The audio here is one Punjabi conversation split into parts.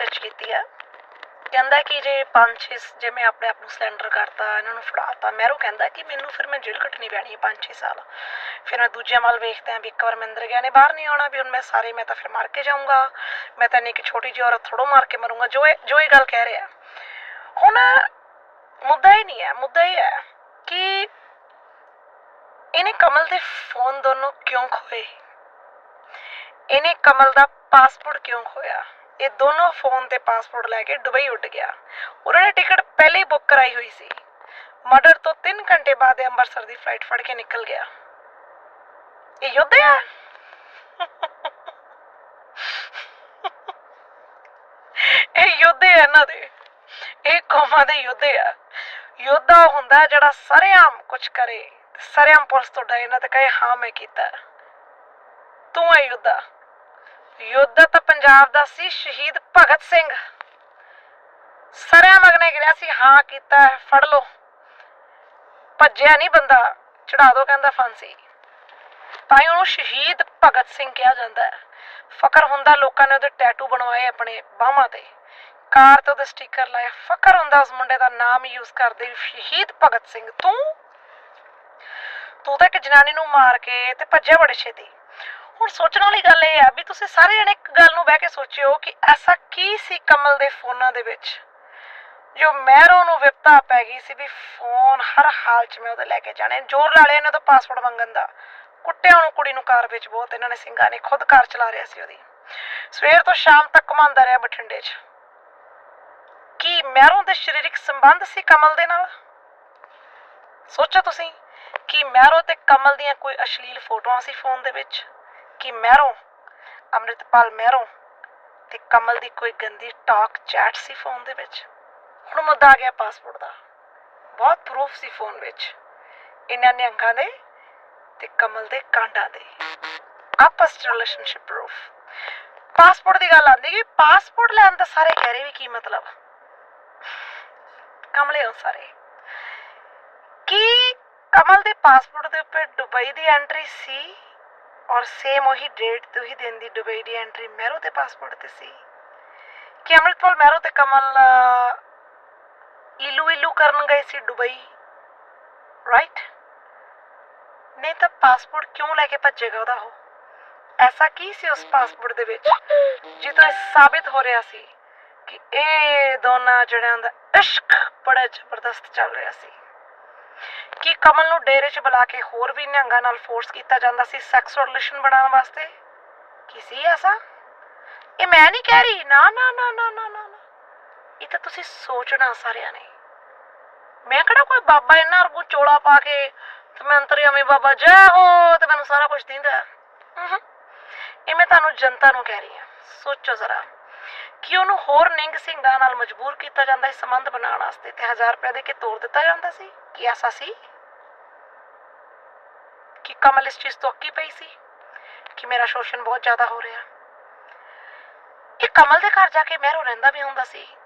ਸਟਿਚ ਕੀਤੀ ਆ। ਕਹਿੰਦਾ ਕਿ ਜੇ ਪੰਜ ਛੇ ਜੇ ਮੈਂ ਆਪਣੇ ਆਪ ਨੂੰ ਸਿਲੰਡਰ ਕਰਤਾ, ਇਹਨਾਂ ਨੂੰ ਫੜਾਤਾ ਮੈਰੋ ਕਹਿੰਦਾ ਕਿ ਮੈਨੂੰ ਫਿਰ ਮੈਂ ਜੇਲ੍ਹ ਕੱਟਣੀ ਪੈਣੀ ਹੈ ਪੰਜ ਛੇ ਸਾਲ। ਫਿਰ ਮੈਂ ਦੂਜਿਆਂ ਵੱਲ ਵੇਖਦਾ ਵੀ ਇੱਕ ਵਾਰ ਮੈਂ ਅੰਦਰ ਗਿਆ ਨੇ ਬਾਹਰ ਨਹੀਂ ਆਉਣਾ, ਵੀ ਹੁਣ ਮੈਂ ਸਾਰੇ, ਮੈਂ ਤਾਂ ਫਿਰ ਮਰ ਕੇ ਜਾਊਂਗਾ। ਮੈਂ ਤਾਂ ਇੰਨੀ ਕਿ ਛੋਟੀ ਜਿਹੀ ਔਰਤ ਥੋੜੋ ਮਾਰ ਕੇ ਮਰੂੰਗਾ। ਜੋ ਇਹ ਜੋ ਇਹ ਗੱਲ ਕਹਿ ਰਿਹਾ। ਹੁਣ ਮੁੱਦਾ ਹੀ ਨਹੀਂ ਹੈ, ਮੁੱਦਾ ਇਹ ਹੈ ਕਿ ਇਹਨੇ ਕਮਲ ਦੇ ਫੋਨ ਦੋਨੋਂ ਕਿਉਂ ਖੋਏ? ਇਹਨੇ ਕਮਲ ਦਾ ਪਾਸਪੋਰਟ ਕਿਉਂ ਖੋਇਆ? ਇਹ ਦੋਨੋਂ ਫੋਨ ਤੇ ਪਾਸਪੋਰਟ ਲੈ ਕੇ ਦੁਬਈ ਉੱਡ ਗਿਆ। ਉਹਨਾਂ ਨੇ ਟਿਕਟ ਪਹਿਲੇ ਹੀ ਬੁੱਕ ਕਰਾਈ ਹੋਈ ਸੀ। ਮਰਡਰ ਤੋਂ 3 ਘੰਟੇ ਬਾਅਦ ਅੰਮ੍ਰਿਤਸਰ ਦੀ ਫਲਾਈਟ ਫੜ ਕੇ ਨਿਕਲ ਗਿਆ। ਇਹ ਯੁੱਧ ਹੈ ਇਹ ਯੁੱਧ ਹੈ ਇਹਨਾਂ ਦੇ। ਇਹ ਕੌਮਾਂ ਦੇ ਯੁੱਧ ਆ। ਯੋਧਾ ਹੁੰਦਾ ਜਿਹੜਾ ਸਰਿਆਮ ਕੁਝ ਕਰੇ ਤੇ ਪੁਲਿਸ ਤੋਂ ਡਰੇ ਨਾ ਤੇ ਕਹੇ, ਹਾਂ, ਮੈਂ ਕੀਤਾ। ਤੂੰ ਹੈ ਯੋਧਾ। ਯੋਧਾ ਤਾਂ ਪੰਜਾਬ ਦਾ ਸੀ ਸ਼ਹੀਦ ਭਗਤ ਸਿੰਘ। ਸਰੇਆਮ ਮਗਨੇ ਗਿਆ ਸੀ, ਹਾਂ ਕੀਤਾ ਫੜ ਲਓ। ਭੱਜਿਆ ਨਹੀਂ ਬੰਦਾ ਚੜਾ ਦੋ ਕਹਿੰਦਾ ਫਾਂਸੀ। ਤਾਂ ਹੀ ਉਹਨੂੰ ਸ਼ਹੀਦ ਭਗਤ ਸਿੰਘ ਕਿਹਾ ਜਾਂਦਾ ਹੈ। ਫਕਰ ਹੁੰਦਾ ਲੋਕਾਂ ਨੇ ਉਹਦੇ ਟੈਟੂ ਬਣਵਾਏ ਆਪਣੇ ਬਾਹਾਂ ਤੇ। ਕਾਰ ਤੇ ਉਹਦੇ ਸਟicker ਲਾਏ। ਫਕਰ ਹੁੰਦਾ ਉਸ ਮੁੰਡੇ ਦਾ ਨਾਮ ਯੂਜ਼ ਕਰਦੇ ਸ਼ਹੀਦ ਭਗਤ ਸਿੰਘ, ਤੂੰ? ਤੂੰ ਤਾਂ ਇੱਕ ਜਨਾਨੀ ਨੂੰ ਮਾਰ ਕੇ ਤੇ ਭੱਜਿਆ ਬੜੇ ਛੇਤੀ। ਹੁਣ ਸੋਚਣ ਵਾਲੀ ਗੱਲ ਇਹ ਆ ਵੀ ਤੁਸੀਂ ਸਾਰੇ ਜਣੇ ਇੱਕ ਗੱਲ ਨੂੰ ਬਹਿ ਕੇ ਸੋਚਿਓ ਕਿ ਐਸਾ ਕੀ ਸੀ ਕਮਲ ਦੇ ਫੋਨਾਂ ਦੇ ਵਿੱਚ? ਜੋ ਮਹਿਰੋ ਨੂੰ ਵਿਪਤਾ ਪੈ ਗਈ ਸੀ ਵੀ ਫੋਨ ਹਰ ਹਾਲ 'ਚ ਮੈਂ ਉਹਦੇ ਲੈ ਕੇ ਜਾਣੇ। ਜ਼ੋਰ ਲਾ ਲਿਆ ਇਹਨਾਂ ਤੋਂ ਪਾਸਵਰਡ ਮੰਗਣ ਦਾ। ਕੁੱਟਿਆ ਉਹਨੂੰ ਕੁੜੀ ਨੂੰ ਕਾਰ ਵਿੱਚ ਬਹੁਤ। ਇਹਨਾਂ ਨੇ ਸਿੰਘਾਂ ਨੇ ਖੁਦ ਕਾਰ ਚਲਾ ਰਿਹਾ ਸੀ ਉਹਦੀ। ਸਵੇਰ ਤੋਂ ਸ਼ਾਮ ਤੱਕ ਘੁਮਾਉਂਦਾ ਰਿਹਾ ਬਠਿੰਡੇ 'ਚ। ਕੀ ਮਹਿਰੋਂ ਦੇ ਸਰੀਰਕ ਸੰਬੰਧ ਸੀ ਕਮਲ ਦੇ ਨਾਲ? ਸੋਚੋ ਤੁਸੀਂ, ਕਿ ਮਹਿਰੋ ਤੇ ਕਮਲ ਦੀਆਂ ਕੋਈ ਅਸ਼ਲੀਲ ਫੋਟੋਆਂ ਸੀ ਫੋਨ ਦੇ ਵਿੱਚ? ਕਿ ਮਹਿਰੋ? ਅੰਮ੍ਰਿਤਪਾਲ ਮਹਿਰੋ ਤੇ ਕਮਲ ਦੀ ਕੋਈ ਗੰਦੀ ਟਾਕ ਚੈਟ ਸੀ ਫੋਨ ਦੇ ਵਿੱਚ? ਹੁਣ ਮੁੱਦਾ ਆ ਗਿਆ ਪਾਸਪੋਰਟ ਦਾ। ਬਹੁਤ ਪ੍ਰੂਫ ਸੀ ਫੋਨ ਵਿੱਚ। ਇਹਨਾਂ ਨੇ ਅੰਗਾਂ ਦੇ ਤੇ ਕਮਲ ਦੇ ਕਾਂਡਾਂ ਦੇ। ਆਪਸ ਚ ਰਿਲੇਸ਼ਨਸ਼ਿਪ ਪ੍ਰੂਫ ਪਾਸਪੋਰਟ ਦੀ ਗੱਲ ਆਂਦੀ ਕਿ ਪਾਸਪੋਰਟ ਲੈਣ ਦਾ ਸਾਰੇ ਕਹਿ ਰਹੇ ਵੀ ਕੀ ਮਤਲਬ? ਕਮਲੇ ਹੋ ਸਾਰੇ। ਕੀ ਕਮਲ ਦੇ ਪਾਸਪੋਰਟ ਦੇ ਉੱਪਰ ਦੁਬਈ ਦੀ ਐਂਟਰੀ ਸੀ? ਔਰ ਸੇਮ ਉਹੀ ਡੇਟ ਤੇ ਉਹੀ ਦਿਨ ਦੀ ਦੁਬਈ ਦੀ ਐਂਟਰੀ ਮਹਿਰੋ ਦੇ ਪਾਸਪੋਰਟ ਤੇ ਸੀ। ਕਿ ਅੰਮ੍ਰਿਤਪਾਲ ਮਹਿਰੋ ਤੇ ਕਮਲ ਇਲੂ ਇਲੂ ਕਰਨ ਗਏ ਸੀ ਦੁਬਈ। ਰਾਈਟ ਨਹੀਂ ਤਾਂ ਪਾਸਪੋਰਟ ਕਿਉਂ ਲੈ ਕੇ ਭੱਜੇਗਾ ਉਹਦਾ ਉਹ? ਐਸਾ ਕੀ ਸੀ ਉਸ ਪਾਸਪੋਰਟ ਦੇ ਵਿੱਚ ਜਿੱਦੋਂ ਇਹ ਸਾਬਿਤ ਹੋ ਰਿਹਾ ਸੀ ਕਿ ਇਹ ਦੋਨਾਂ ਜਣਿਆਂ ਦਾ ਇਸ਼ਕ ਬੜਾ ਜ਼ਬਰਦਸਤ ਚੱਲ ਰਿਹਾ ਸੀ? ਕਿ ਕਮਲ ਨੂੰ ਡੇਰੇ 'ਚ ਬੁਲਾ ਕੇ ਹੋਰ ਵੀ ਨਿਹੰਗਾਂ ਨਾਲ ਫੋਰਸ ਕੀਤਾ ਜਾਂਦਾ ਸੀ ਸੈਕਸ ਰਿਲੇਸ਼ਨ ਬਣਾਉਣ ਵਾਸਤੇ? ਕੀ ਐਸਾ? ਇਹ ਮੈਂ ਨਹੀਂ ਕਹਿ ਰਹੀ। ਨਾ ਨਾ ਨਾ ਨਾ ਨਾ ਨਾ ਇਹ ਤਾਂ ਤੁਸੀਂ ਸੋਚਣਾ ਸਾਰਿਆਂ ਨੇ। ਮੈਂ ਕਿਹੜਾ ਕੋਈ ਬਾਬਾ ਇਹਨਾਂ ਨੂੰ ਚੋਲਾ ਪਾ ਕੇ ਤੇ ਮੈਂ ਅੰਤਰਯਾਮੀ ਬਾਬਾ ਜੈ ਹੋ ਤੇ ਮੈਨੂੰ ਸਾਰਾ ਕੁਝ ਦਿੰਦਾ। ਇਹ ਮੈਂ ਤੁਹਾਨੂੰ ਜਨਤਾ ਨੂੰ ਕਹਿ ਰਹੀ ਹਾਂ। ਸੋਚੋ ਜ਼ਰਾ। ਕਿ ਉਹਨੂੰ ਹੋਰ ਨਿੰਗ ਸਿੰਘਾਂ ਨਾਲ ਮਜਬੂਰ ਕੀਤਾ ਜਾਂਦਾ ਸੀ ਸੰਬੰਧ ਬਣਾਉਣ ਵਾਸਤੇ? ਤੇ 1000 ਰੁਪਏ ਦੇ ਕੇ ਤੋੜ ਦਿੱਤਾ ਜਾਂਦਾ ਸੀ? ਕੀ ਐਸਾ ਸੀ? ਕਿ ਕਮਲ ਇਸ ਚੀਜ਼ ਤੋਂ ਅੱਕੀ ਪਈ ਸੀ? ਕਿ ਮੇਰਾ ਸ਼ੋਸ਼ਣ ਬਹੁਤ ਜ਼ਿਆਦਾ ਹੋ ਰਿਹਾ? ਇਹ ਕਮਲ ਦੇ ਘਰ ਜਾ ਕੇ ਮਹਿਰੋ ਰਹਿੰਦਾ ਵੀ ਹੁੰਦਾ ਸੀ?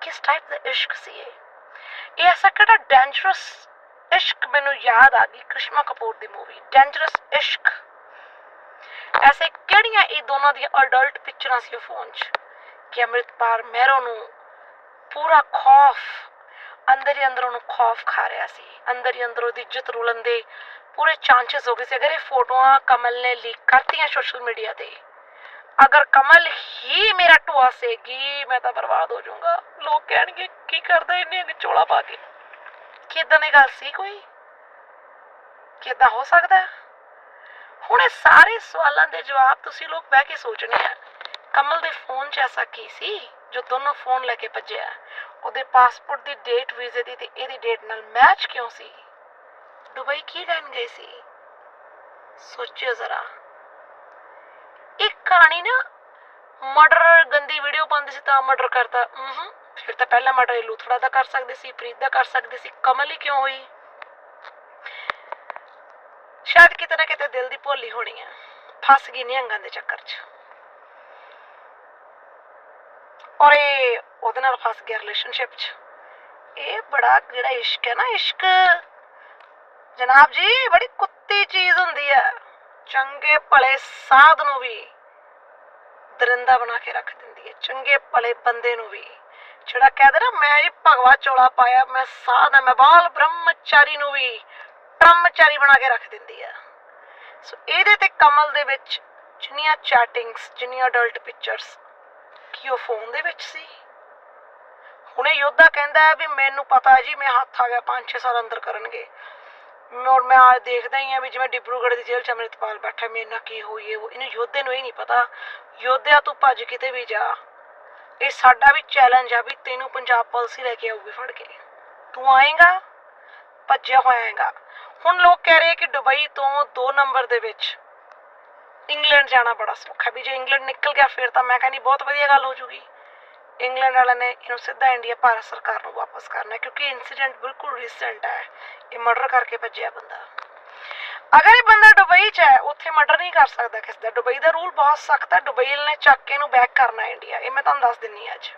ਕਿਸ ਟਾਈਪ ਦਾ ਇਸ਼ਕ ਸੀ ਇਹ? ਇਹ ਐਸਾ ਕਿਹੜਾ ਡੇਂਜਰਸ ਇਸ਼ਕ ਮੈਨੂੰ ਯਾਦ ਆ ਗਈ ਕ੍ਰਿਸ਼ਮਾ ਕਪੂਰ ਦੀ ਮੂਵੀ ਡੇਂਜਰਸ ਇਸ਼ਕ। ਐਸੇ ਕਿਹੜੀਆਂ ਇਹ ਦੋਨਾਂ ਦੀਆਂ ਅਡਲਟ ਪਿਕਚਰਾਂ ਸੀ ਫੋਨ 'ਚ? ਕਿ ਅੰਮ੍ਰਿਤਪਾਲ ਮਹਿਰੋ ਨੂੰ ਪੂਰਾ ਖੌਫ, ਅੰਦਰ ਹੀ ਅੰਦਰ ਉਹਨੂੰ ਖੌਫ ਖਾ ਰਿਹਾ ਸੀ। ਅੰਦਰ ਹੀ ਅੰਦਰ ਉਹਦੀ ਇੱਜ਼ਤ ਰੁਲਣ ਦੇ ਪੂਰੇ ਚਾਂਸਸ ਹੋ ਗਏ ਸੀ। ਅਗਰ ਇਹ ਫੋਟੋਆਂ ਕਮਲ ਨੇ ਲੀਕ ਕਰਤੀਆਂ ਸੋਸ਼ਲ ਮੀਡੀਆ ਤੇ, ਅਗਰ ਕਮਲ ਹੀ ਮੇਰਾ ਟੁਆ ਸੇਗੀ, ਮੈਂ ਤਾਂ ਬਰਬਾਦ ਹੋ ਜਾਊਂਗਾ। ਲੋਕ ਕਹਿਣਗੇ, ਕੀ ਕਰਦਾ ਇਹਨੇ? ਵਿਚੋਲਾ ਪਾ ਕੇ? ਕਿਦਾਂ ਦੀ ਗੱਲ ਸੀ ਕੋਈ? ਕਿਦਾਂ ਹੋ ਸਕਦਾ? ਹੁਣ ਇਹ ਸਾਰੇ ਸਵਾਲਾਂ ਦੇ ਜਵਾਬ ਤੁਸੀਂ ਲੋਕ ਬਹਿ ਕੇ ਸੋਚਣੇ ਆ। ਕਮਲ ਦੇ ਫੋਨ 'ਚ ਐਸਾ ਕੀ ਸੀ, ਜੋ ਦੋਨੋਂ ਫੋਨ ਲੈ ਕੇ ਭੱਜਿਆ? ਉਹਦੇ ਪਾਸਪੋਰਟ ਦੀ ਡੇਟ ਵੀਜ਼ੇ ਦੀ ਤੇ ਇਹਦੀ ਡੇਟ ਨਾਲ ਮੈਚ ਕਿਉਂ ਸੀ? ਦੁਬਈ ਕੀ ਲੈਣ ਗਏ ਸੀ? ਸੋਚਿਓ ਜ਼ਰਾ। ਇੱਕ ਕਹਾਣੀ ਨਾ ਮਰਡਰ ਗੰਦੀ ਵੀਡੀਓ ਪਾਉਂਦੇ ਸੀ ਤਾਂ ਮਰਡਰ ਕਰਤਾ ਹੂੰ ਫਿਰ ਤਾਂ ਪਹਿਲਾ ਮਰਡਰ ਲੂਥੜਾ ਦਾ ਕਰ ਸਕਦੇ ਸੀ, ਪ੍ਰੀਤ ਦਾ ਕਰ ਸਕਦੇ ਸੀ, ਕਮਲ ਹੀ ਕਿਉਂ ਹੋਈ? ਸ਼ਾਇਦ ਕਿਤੇ ਨਾ ਕਿਤੇ ਦਿਲ ਦੀ ਭੋਲੀ ਹੋਣੀ ਆ। ਫਸ ਗਈ ਨਿਹੰਗਾਂ ਦੇ ਚੱਕਰ 'ਚ। ਔਰ ਇਹ ਉਹਦੇ ਨਾਲ ਫਸ ਗਿਆ ਰਿਲੇਸ਼ਨਸ਼ਿਪ 'ਚ। ਇਹ ਬੜਾ ਜਿਹੜਾ ਇਸ਼ਕ ਹੈ ਨਾ, ਇਸ਼ਕ। ਜਨਾਬ ਜੀ, ਬੜੀ ਕੁੱਤੀ ਚੀਜ਼ ਹੁੰਦੀ ਹੈ। ਚੰਗੇ ਭਲੇ ਸਾਧ ਨੂੰ ਵੀ ਦਰਿੰਦਾ ਬਣਾ ਕੇ ਰੱਖ ਦਿੰਦੀ ਹੈ, ਚੰਗੇ ਭਲੇ ਬੰਦੇ ਨੂੰ ਵੀ। ਜਿਹੜਾ ਕਹਿੰਦਾ ਨਾ ਮੈਂ ਜੀ ਭਗਵਾ ਚੋਲਾ ਪਾਇਆ, ਮੈਂ ਸਾਧ ਹਾਂ, ਮੈਂ ਬਾਲ ਬ੍ਰਹਮਚਾਰੀ ਨੂੰ ਵੀ ਬ੍ਰਹਮਚਾਰੀ ਬਣਾ ਕੇ ਰੱਖ ਦਿੰਦੀ ਆ ਸੋ ਇਹਦੇ ਤੇ ਕਮਲ ਦੇ ਵਿੱਚ ਜਿੰਨੀਆਂ ਚੈਟਿੰਗਸ ਜਿੰਨੀਆਂ ਅਡਲਟ ਪਿਕਚਰਸ ਕੀ ਉਹ ਫੋਨ ਦੇ ਵਿੱਚ ਸੀ? ਹੁਣੇ ਯੋਧਾ ਕਹਿੰਦਾ ਹੈ ਵੀ ਮੈਨੂੰ ਪਤਾ ਜੀ, ਮੈਂ ਹੱਥ ਆ ਗਿਆ 5-6 ਸਾਲ ਅੰਦਰ ਕਰਨਗੇ। ਔਰ ਮੈਂ ਆ ਦੇਖਦਾ ਹੀ ਆ ਵੀ ਜਿਵੇਂ ਡਿਬਰੂਗੜ੍ਹ ਦੀ ਜੇਲ੍ਹ ਚ ਅੰਮ੍ਰਿਤਪਾਲ ਬੈਠਾ ਮੇਰੇ ਨਾਲ ਕੀ ਹੋਈ ਹੈ ਉਹ। ਇਹਨੂੰ ਯੋਧੇ ਨੂੰ ਇਹ ਨਹੀਂ ਪਤਾ। ਯੋਧਿਆ, ਤੂੰ ਭੱਜ ਕਿਤੇ ਵੀ ਜਾ। ਇਹ ਸਾਡਾ ਵੀ ਚੈਲੰਜ ਆ ਵੀ ਤੈਨੂੰ ਪੰਜਾਬ ਪੁਲਿਸ ਹੀ ਲੈ ਕੇ ਆਊਗੀ ਫੜ ਕੇ। ਤੂੰ ਆਏਗਾ? ਭੱਜਿਆ ਹੋਇਆ ਆਏਗਾ ਹੁਣ ਲੋਕ ਕਹਿ ਰਹੇ ਕਿ ਦੁਬਈ ਤੋਂ 2 ਨੰਬਰ ਦੇ ਵਿੱਚ ਇੰਗਲੈਂਡ ਜਾਣਾ ਬੜਾ ਸੌਖਾ। ਵੀ ਜੇ ਇੰਗਲੈਂਡ ਨਿਕਲ ਗਿਆ ਫਿਰ ਤਾਂ ਮੈਂ ਕਹਿੰਦੀ ਬਹੁਤ ਵਧੀਆ ਗੱਲ ਹੋ ਜੂਗੀ। ਇੰਗਲੈਂਡ ਵਾਲਿਆਂ ਨੇ ਇਹਨੂੰ ਸਿੱਧਾ ਇੰਡੀਆ ਭਾਰਤ ਸਰਕਾਰ ਨੂੰ ਵਾਪਸ ਕਰਨਾ ਕਿਉਂਕਿ ਇਨਸੀਡੈਂਟ ਬਿਲਕੁਲ ਰੀਸੈਂਟ ਹੈ। ਇਹ ਮਰਡਰ ਕਰਕੇ ਭੱਜਿਆ ਬੰਦਾ। ਅਗਰ ਇਹ ਬੰਦਾ ਦੁਬਈ 'ਚ ਹੈ, ਉੱਥੇ ਮਰਡਰ ਨਹੀਂ ਕਰ ਸਕਦਾ ਕਿਸੇ ਦਾ। ਦੁਬਈ ਦਾ ਰੂਲ ਬਹੁਤ ਸਖਤ ਹੈ। ਦੁਬਈ ਵਾਲੇ ਨੇ ਚੱਕ ਕੇ ਇਹਨੂੰ ਬੈਕ ਕਰਨਾ ਇੰਡੀਆ ਇਹ ਮੈਂ ਤੁਹਾਨੂੰ ਦੱਸ ਦਿੰਨੀ ਹਾਂ ਅੱਜ।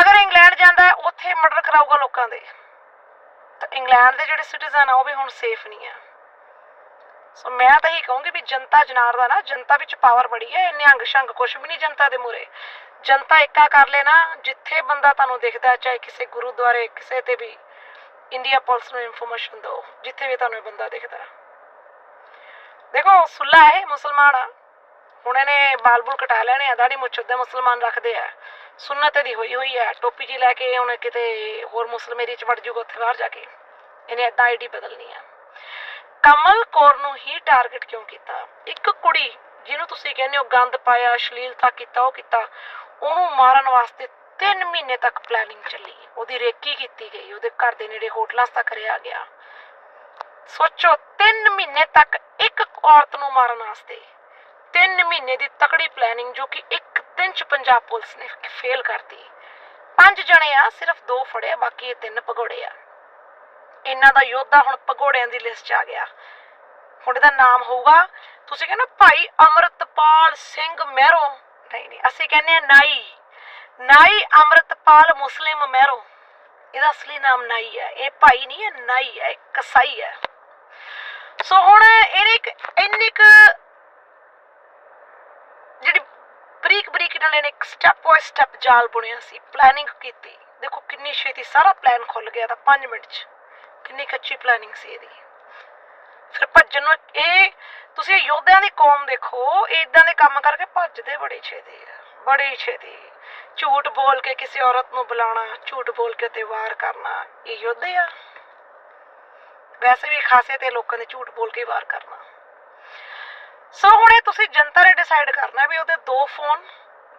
ਅਗਰ ਇੰਗਲੈਂਡ ਜਾਂਦਾ ਉੱਥੇ ਮਰਡਰ ਕਰਾਊਗਾ ਲੋਕਾਂ ਦੇ। ਤਾਂ ਇੰਗਲੈਂਡ ਦੇ ਜਿਹੜੇ ਸਿਟੀਜ਼ਨ ਆ, ਉਹ ਵੀ ਹੁਣ ਸੇਫ ਨਹੀਂ ਆ ਸੋ ਮੈਂ ਤਾਂ ਇਹੀ ਕਹੂੰਗੀ ਵੀ ਜਨਤਾ ਜਨਾਰਦਾ ਨਾ, ਜਨਤਾ ਵਿੱਚ ਪਾਵਰ ਬੜੀ ਹੈ, ਇੰਨੇ ਅੰਗ ਸ਼ੰਗ ਕੁਛ ਵੀ ਨਹੀਂ ਜਨਤਾ ਦੇ ਮੂਰੇ ਜਨਤਾ ਇੱਕਾ ਕਰ ਲੈਣਾ ਜਿੱਥੇ ਬੰਦਾ ਤੁਹਾਨੂੰ ਦਿਖਦਾ, ਚਾਹੇ ਕਿਸੇ ਗੁਰੂਦੁਆਰੇ, ਕਿਸੇ ਤੇ ਵੀ ਇੰਡੀਆ ਪੁਲਿਸ ਨੂੰ ਇਨਫੋਰਮੇਸ਼ਨ ਦਿਓ, ਜਿੱਥੇ ਵੀ ਤੁਹਾਨੂੰ ਇਹ ਬੰਦਾ ਦਿਖਦਾ। ਦੇਖੋ, ਸੁੱਲਾ ਹੈ ਮੁਸਲਮਾਨ ਆ। ਹੁਣ ਇਹਨੇ ਬਾਲ ਬੁਲ ਕਟਾ ਲੈਣੇ ਆ, ਦਾੜੀ ਮੁੱਛ ਉੱਤੇ ਮੁਸਲਮਾਨ ਰੱਖਦੇ ਆ। ਸੁਨਨਤ ਇਹਦੀ ਹੋਈ ਹੋਈ ਹੈ ਟੋਪੀ ਜੀ ਲੈ ਕੇ ਹੁਣ ਕਿਤੇ ਹੋਰ ਮੁਸਲਮੇਰੀ ਚ ਵੜ ਜੂਗਾ, ਉੱਥੇ ਬਾਹਰ ਜਾ ਕੇ। ਇਹਨੇ ਏਦਾਂ ਆਈਡੀ ਬਦਲਣੀ ਆ। ਕਮਲ ਕੌਰ ਨੂੰ ਹੀ ਟਾਰਗੇਟ ਕਿਉਂ ਕੀਤਾ? ਇੱਕ ਕੁੜੀ ਜਿਹਨੂੰ ਤੁਸੀਂ ਕਹਿੰਦੇ ਹੋ ਗੰਦ ਪਾਇਆ, ਅਸ਼ਲੀਲਤਾ ਕੀਤਾ, ਉਹ ਕੀਤਾ, ਉਹਨੂੰ ਮਾਰਨ ਵਾਸਤੇ 3 ਮਹੀਨੇ ਤੱਕ ਪਲੈਨਿੰਗ ਚੱਲੀ। ਉਹਦੀ ਰੇਕੀ ਕੀਤੀ ਗਈ, ਉਹਦੇ ਘਰ ਦੇ ਨੇੜੇ ਹੋਟਲਾਂ ਤੱਕ ਰਿਆ ਗਿਆ। ਸੋਚੋ 3 ਮਹੀਨੇ ਤੱਕ ਇੱਕ ਔਰਤ ਨੂੰ ਮਾਰਨ ਵਾਸਤੇ। 3 ਮਹੀਨੇ ਦੀ ਤਕੜੀ ਪਲੈਨਿੰਗ ਜੋ ਕਿ ਇੱਕ ਦਿਨ ਚ ਪੰਜਾਬ ਪੁਲਿਸ ਨੇ ਫੇਲ ਕਰਤੀ। ਪੰਜ ਜਣੇ ਆ, ਸਿਰਫ ਦੋ ਫੜੇ, ਬਾਕੀ ਇਹ ਤਿੰਨ ਭਗੋੜੇ ਆ। ਇਹਨਾਂ ਦਾ ਯੋਧਾ ਹੁਣ ਭਗੌੜਿਆਂ ਦੀ ਲਿਸਟ 'ਚ ਆ ਗਿਆ। ਹੁਣ ਇਹਦਾ ਨਾਮ ਹੋਊਗਾ, ਤੁਸੀਂ ਕਹਿੰਦੇ ਭਾਈ ਅਮਰਤਪਾਲ ਸਿੰਘ ਮਹਿਰੋ। ਨਹੀਂ ਨਹੀਂ, ਅਸੀਂ ਕਹਿੰਦੇ ਆ ਨਾਈ। ਨਾਈ ਅਮਰਤਪਾਲ ਮੁਸਲਿਮ ਮਹਿਰੋ। ਇਹਦਾ ਅਸਲੀ ਨਾਮ ਨਾਈ ਹੈ। ਇਹ ਭਾਈ ਨਹੀਂ ਹੈ, ਨਾਈ ਹੈ ਕਸਾਈ ਹੈ। ਸੋ ਹੁਣ ਇਹਨੇ ਇੱਕ ਇੰਨੀ ਕੁ ਜਿਹੜੀ ਬਰੀਕ ਬਰੀਕ ਨਾਲ ਇਹਨੇ ਇੱਕ ਸਟੈਪ ਬਾਈ ਸਟੈਪ ਜਾਲ ਬੁਣਿਆ ਸੀ ਪਲੈਨਿੰਗ ਕੀਤੀ। ਦੇਖੋ ਕਿੰਨੀ ਛੇਤੀ ਸਾਰਾ ਪਲਾਨ ਖੁੱਲ ਗਿਆ ਤਾਂ 5 ਮਿੰਟ 'ਚ। ਕਿੰਨੀ ਕੱਚੀ ਪਲੈਨਿੰਗ ਸੀ ਇਹਦੀ। ਫਿਰ ਭੱਜਣ ਨੂੰ ਇਹ, ਤੁਸੀਂ ਯੋਧਿਆਂ ਦੀ ਕੌਮ ਦੇਖੋ, ਇਹ ਇਦਾਂ ਦੇ ਕੰਮ ਕਰਕੇ ਭੱਜਦੇ ਬੜੇ ਛੇਤੀ ਆ, ਬੜੀ ਛੇਤੀ। ਝੂਠ ਬੋਲ ਕੇ ਕਿਸੇ ਔਰਤ ਨੂੰ ਬੁਲਾਉਣਾ, ਝੂਠ ਬੋਲ ਕੇ ਤੇ ਵਾਰ ਕਰਨਾ, ਇਹ ਯੋਧੇ ਆ। ਵੈਸੇ ਵੀ ਖਾਸੇ ਤੇ ਲੋਕਾਂ ਦੇ ਝੂਠ ਬੋਲ ਕੇ ਵਾਰ ਕਰਨਾ। ਸੋ ਹੁਣ ਇਹ ਤੁਸੀਂ ਜਨਤਾ ਨੇ ਡਿਸਾਈਡ ਕਰਨਾ ਵੀ ਉਹਦੇ ਦੋ ਫੋਨ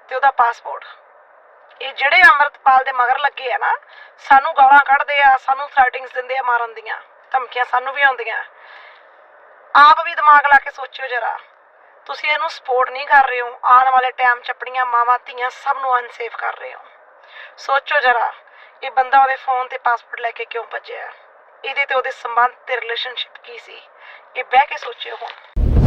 ਤੇ ਉਹਦਾ ਪਾਸਪੋਰਟ ਇਹ ਜਿਹੜੇ ਅਮਰਤਪਾਲ ਦੇ ਮਗਰ ਲੱਗੇ ਆ ਨਾ, ਸਾਨੂੰ ਗਾਲਾਂ ਕੱਢਦੇ ਆ, ਸਾਨੂੰ ਥ੍ਰੈਟਿੰਗਸ ਦਿੰਦੇ ਆ, ਮਾਰਨ ਦੀਆਂ, ਧਮਕੀਆਂ ਸਾਨੂੰ ਵੀ ਆਉਂਦੀਆਂ। ਆਪ ਵੀ ਦਿਮਾਗ ਲਾ ਕੇ ਸੋਚਿਓ ਜਰਾ। ਤੁਸੀਂ ਇਹਨੂੰ ਸਪੋਰਟ ਨਹੀਂ ਕਰ ਰਹੇ ਹੋ, ਆਉਣ ਵਾਲੇ ਟਾਈਮ 'ਚ ਆਪਣੀਆਂ ਮਾਵਾਂ, ਧੀਆਂ ਸਭ ਨੂੰ ਅਨਸੇਫ ਕਰ ਰਹੇ ਹੋ। ਸੋਚੋ ਜਰਾ, ਇਹ ਬੰਦਾ ਉਹਦੇ ਫੋਨ ਤੇ ਪਾਸਪੋਰਟ ਲੈ ਕੇ ਕਿਉਂ ਭੱਜਿਆ? ਇਹਦੇ ਤੇ ਉਹਦੇ ਸੰਬੰਧ, ਤੇ ਰਿਲੇਸ਼ਨਸ਼ਿਪ ਕੀ ਸੀ? ਇਹ ਬਹਿ ਕੇ ਸੋਚਿਓ ਹੁਣ।